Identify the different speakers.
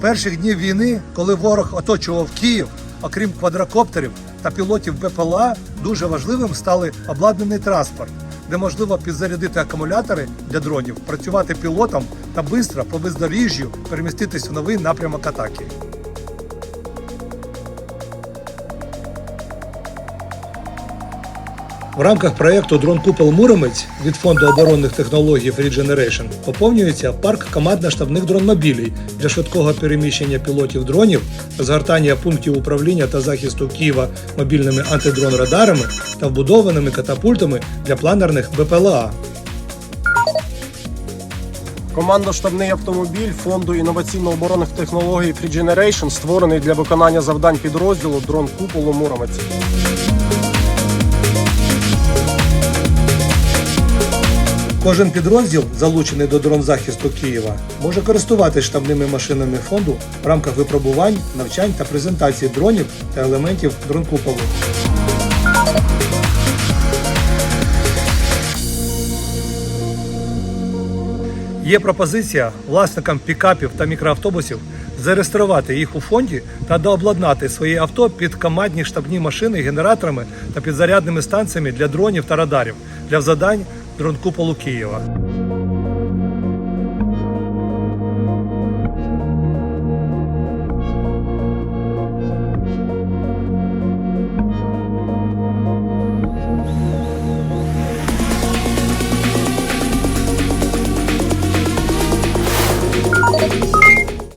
Speaker 1: перших днів війни, коли ворог оточував Київ, окрім квадрокоптерів та пілотів БПЛА, дуже важливим стали обладнаний транспорт, де можливо підзарядити акумулятори для дронів, працювати пілотом та швидко по бездоріжжю переміститись в новий напрямок атаки. В рамках проєкту Дрон Купол Муромець від фонду оборонних технологій Free Generation поповнюється парк командно-штабних дронмобілей для швидкого переміщення пілотів дронів, згортання пунктів управління та захисту Києва мобільними антидрон-радарами та вбудованими катапультами для планерних БПЛА.
Speaker 2: Командно-штабний автомобіль фонду інноваційно-оборонних технологій Free Generation створений для виконання завдань підрозділу дрон куполу Муромець.
Speaker 1: Кожен підрозділ, залучений до дронзахисту Києва, може користуватися штабними машинами фонду в рамках випробувань, навчань та презентації дронів та елементів дронкуполу. Є пропозиція власникам пікапів та мікроавтобусів зареєструвати їх у фонді та дообладнати свої авто під командні штабні машини генераторами та підзарядними станціями для дронів та радарів для завдань дронкуполу Києва.